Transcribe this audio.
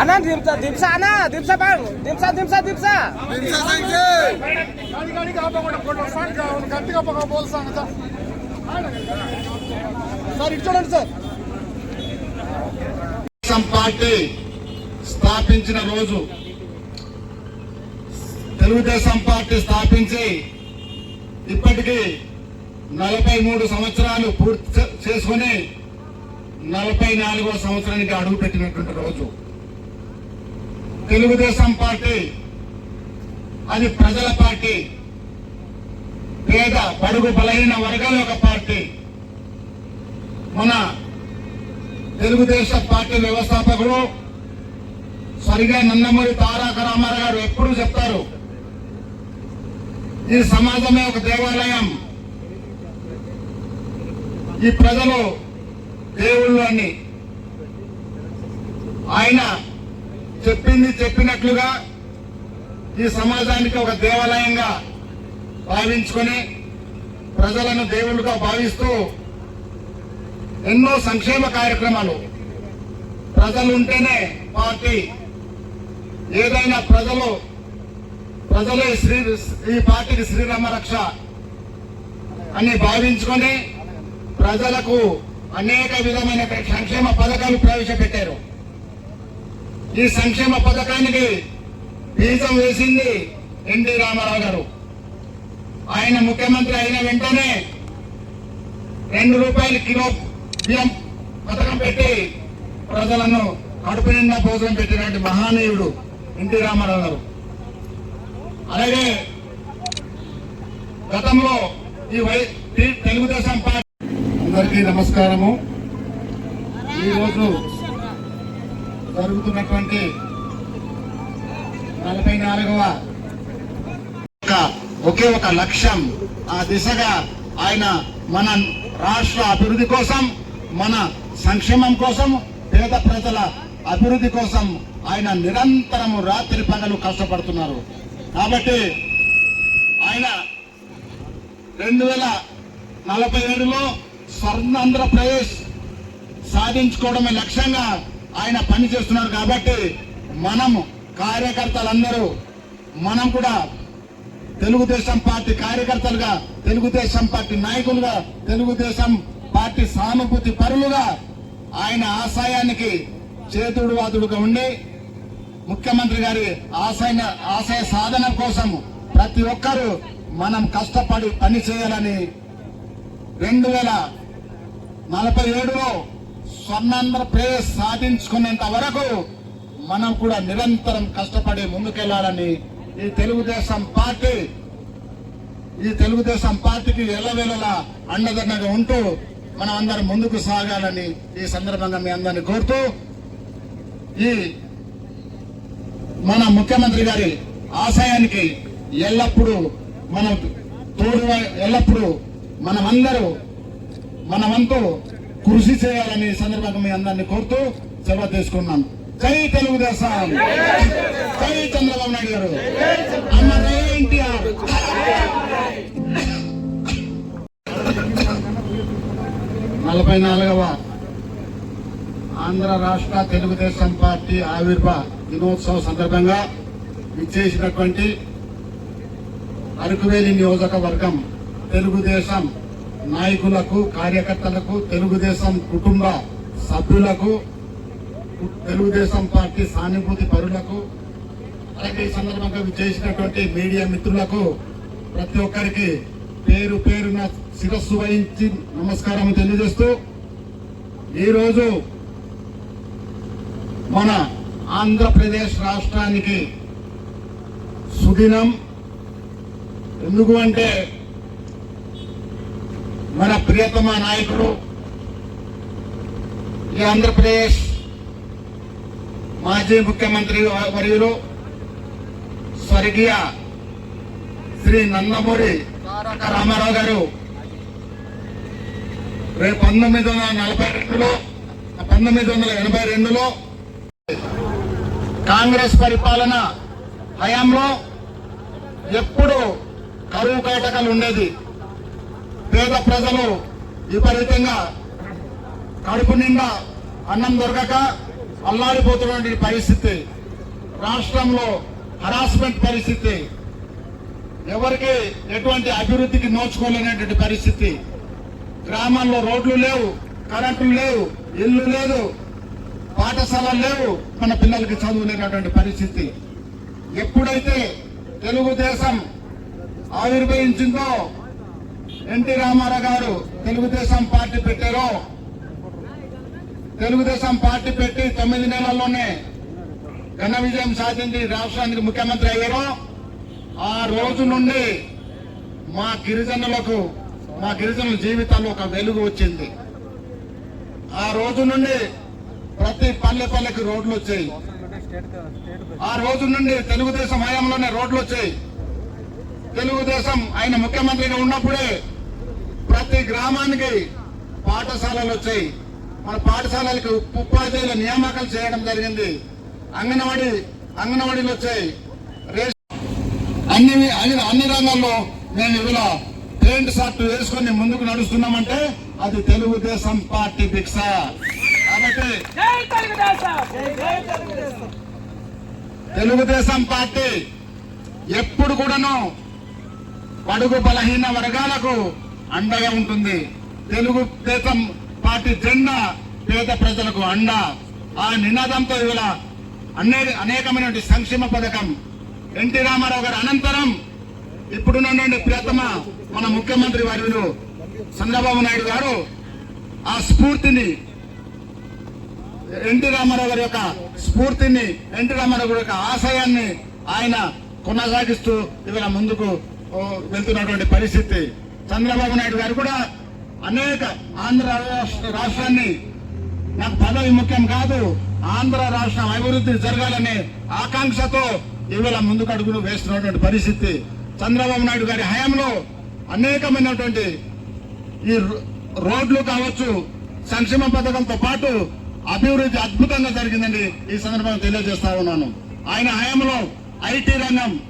అన్న దింసా దింసా అన్న దింసా బాగు. దింసా దింసా దింసా దింసా సంగే గాడి గాడి కాపకొండ ఫోటో ఫాన్ గావును గట్టి కాపక బోల్సాను సార్. సార్ ఇచ్చుడండి సార్. సం పార్టీ స్థాపించిన రోజు తెలుగుదేశం పార్టీ స్థాపించి ఇప్పటికీ నలభై మూడు సంవత్సరాలు పూర్తి చేసుకుని నలభై నాలుగో సంవత్సరానికి అడుగు అడుగుపెట్టినటువంటి రోజు. తెలుగుదేశం పార్టీ అది ప్రజల పార్టీ పేద బడుగు బలహీన వర్గాల యొక్క పార్టీ మన తెలుగుదేశం పార్టీ వ్యవస్థాపకుడు సరిగా నందమూరి తారక రామారావు గారు ఎప్పుడూ చెప్తారు ఈ సమాజమే ఒక దేవాలయం. ఈ ప్రజలు దేవుళ్ళు అని ఆయన చెప్పింది చెప్పినట్లుగా ఈ సమాజానికి ఒక దేవాలయంగా భావించుకొని ప్రజలను దేవుళ్ళుగా భావిస్తూ ఎన్నో సంక్షేమ కార్యక్రమాలు ప్రజలు ఉంటేనే పార్టీ ఏదైనా ప్రజలు ప్రజలే శ్రీ ఈ పార్టీకి శ్రీరామ రక్ష అని భావించుకొని ప్రజలకు అనేక విధమైన సంక్షేమ పథకాలు ప్రవేశపెట్టారు. ఈ సంక్షేమ పథకానికి బీజం వేసింది ఎన్టీ రామారావు గారు. ఆయన ముఖ్యమంత్రి అయిన వెంటనే రెండు రూపాయల కిలో బియ్యం పథకం పెట్టి ప్రజలను కడుపు నిండా భోజనం పెట్టినటువంటి మహానీయుడు ఎన్టీ రామారావు గారు. అలాగే గతంలో ఈ వై తెలుగుదేశం పార్టీ అందరికీ నమస్కారము. ఈరోజు జరుగుతున్నటువంటి నలభై నాలుగవ ఒక ఒకే ఒక లక్ష్యం ఆ దిశగా ఆయన మన రాష్ట్ర అభివృద్ధి కోసం మన సంక్షేమం కోసం పేద ప్రజల అభివృద్ధి కోసం ఆయన నిరంతరము రాత్రి పగలు కష్టపడుతున్నారు. కాబట్టి ఆయన రెండు వేల నలభై ఏడులో స్వర్ణ ఆంధ్రప్రదేశ్ సాధించుకోవడమే లక్ష్యంగా ఆయన పని చేస్తున్నారు కాబట్టి మనం కార్యకర్తలందరూ మనం కూడా తెలుగుదేశం పార్టీ కార్యకర్తలుగా తెలుగుదేశం పార్టీ నాయకులుగా తెలుగుదేశం పార్టీ సానుభూతి పరులుగా ఆయన ఆశయానికి చేతుడువాదుడుగా ఉండి ముఖ్యమంత్రి గారి ఆశయ ఆశయ సాధన కోసం ప్రతి ఒక్కరూ మనం కష్టపడి పని చేయాలని రెండు వేల నలభై ఏడులో స్వర్ణాంధ్రప్రదేశ్ సాధించుకునేంత వరకు మనం కూడా నిరంతరం కష్టపడి ముందుకెళ్ళాలని ఈ తెలుగుదేశం పార్టీ ఈ తెలుగుదేశం పార్టీకి ఎల్లవేళలా అండదండగా ఉంటూ మనం అందరం ముందుకు సాగాలని ఈ సందర్భంగా మీ అందరిని కోరుతూ ఈ మన ముఖ్యమంత్రి గారి ఆశయానికి ఎల్లప్పుడూ మనం తోడు ఎల్లప్పుడూ మనమందరూ మన వంతు కృషి చేయాలని సందర్భంగా మీ అందరిని కోరుతూ సెలవు తీసుకున్నాను జై తెలుగుదేశం. జై చంద్రబాబు నాయుడు గారు. అమ్మ ఎన్టీఆర్. నలభై నాలుగవ ఆంధ్ర రాష్ట్ర తెలుగుదేశం పార్టీ ఆవిర్భావ దినోత్సవ సందర్భంగా విచ్చేసినటువంటి అరకువేలి నియోజకవర్గం తెలుగుదేశం నాయకులకు కార్యకర్తలకు తెలుగుదేశం కుటుంబ సభ్యులకు తెలుగుదేశం పార్టీ సానుభూతి పరులకు అలాగే ఈ సందర్భంగా చేసినటువంటి మీడియా మిత్రులకు ప్రతి ఒక్కరికి పేరు పేరున శిరస్సు వహించి నమస్కారం తెలియజేస్తూ ఈరోజు మన ఆంధ్రప్రదేశ్ రాష్ట్రానికి సుదినం. ఎందుకు అంటే మన ప్రియతమ నాయకుడు ఈ ఆంధ్రప్రదేశ్ మాజీ ముఖ్యమంత్రి వర్యులు స్వర్గీయ శ్రీ నందమూరి తారక రామారావు గారు. రేపు పంతొమ్మిది వందల నలభై రెండులో పంతొమ్మిది వందల ఎనభై రెండులో కాంగ్రెస్ పరిపాలన హయాంలో ఎప్పుడు కరువు కాటకాలు ఉండేది. పేద ప్రజలు విపరీతంగా కడుపు నిండా అన్నం దొరకక అల్లాడిపోతున్నటువంటి పరిస్థితి. రాష్ట్రంలో హరాస్మెంట్ పరిస్థితి. ఎవరికి ఎటువంటి అభివృద్ధికి నోచుకోలేనటువంటి పరిస్థితి. గ్రామాల్లో రోడ్లు లేవు కరెంటులు లేవు ఇల్లు లేదు పాఠశాలలు లేవు మన పిల్లలకి చదువులేనటువంటి పరిస్థితి. ఎప్పుడైతే తెలుగుదేశం ఆవిర్భవించిందో ఎన్టీ రామారావు గారు తెలుగుదేశం పార్టీ పెట్టారో. తెలుగుదేశం పార్టీ పెట్టి తొమ్మిది నెలల్లోనే ఘన విజయం సాధించి రాష్ట్రానికి ముఖ్యమంత్రి అయ్యారో. ఆ రోజు నుండి మా గిరిజనులకు మా గిరిజనుల జీవితాల్లో ఒక వెలుగు వచ్చింది. ఆ రోజు నుండి ప్రతి పల్లె పల్లెకి రోడ్లు వచ్చాయి. ఆ రోజు నుండి తెలుగుదేశం హయాంలోనే రోడ్లు వచ్చాయి. తెలుగుదేశం ఆయన ముఖ్యమంత్రిగా ఉన్నప్పుడే ప్రతి గ్రామానికి పాఠశాలలు వచ్చాయి. మన పాఠశాలలకు ఉపాధ్యాయుల నియామకాలు చేయడం జరిగింది. అంగన్వాడీ అంగన్వాడీలు వచ్చాయి. అన్ని అన్ని రంగాల్లో మేము ఇవాళ పెయింట్ షర్ట్ వేసుకొని ముందుకు నడుస్తున్నామంటే అది తెలుగుదేశం పార్టీ భిక్ష. కాబట్టి తెలుగుదేశం పార్టీ ఎప్పుడు కూడాను బడుగు బలహీన వర్గాలకు అండగా ఉంటుంది. తెలుగు దేశం పార్టీ జెండా పేద ప్రజలకు అండ. ఆ నినాదంతో ఇవాళ అనే అనేకమైనటువంటి సంక్షేమ పథకం ఎన్టీ రామారావు గారి అనంతరం ఇప్పుడున్నటువంటి ప్రియతమ మన ముఖ్యమంత్రి వర్యులు చంద్రబాబు నాయుడు గారు ఆ స్ఫూర్తిని ఎన్టీ రామారావు గారి యొక్క స్ఫూర్తిని ఎన్టీ రామారావు గారి యొక్క ఆశయాన్ని ఆయన కొనసాగిస్తూ ఇవాళ ముందుకు వెళ్తున్నటువంటి పరిస్థితి. చంద్రబాబు నాయుడు గారు కూడా అనేక ఆంధ్ర రాష్ట్ర- రాష్ట్రాన్ని నాకు పదవి ముఖ్యం కాదు ఆంధ్ర రాష్ట్రం అభివృద్ధి జరగాలనే ఆకాంక్షతో ఇవాళ ముందుకు వేస్తున్నటువంటి పరిస్థితి. చంద్రబాబు నాయుడు గారి హయాంలో అనేకమైనటువంటి ఈ రో- రోడ్లు కావచ్చు సంక్షేమ పథకంతో పాటు అభివృద్ధి అద్భుతంగా జరిగిందండి ఈ సందర్భంగా తెలియజేస్తా ఉన్నాను. ఆయన హయాంలో ఐటీ రంగం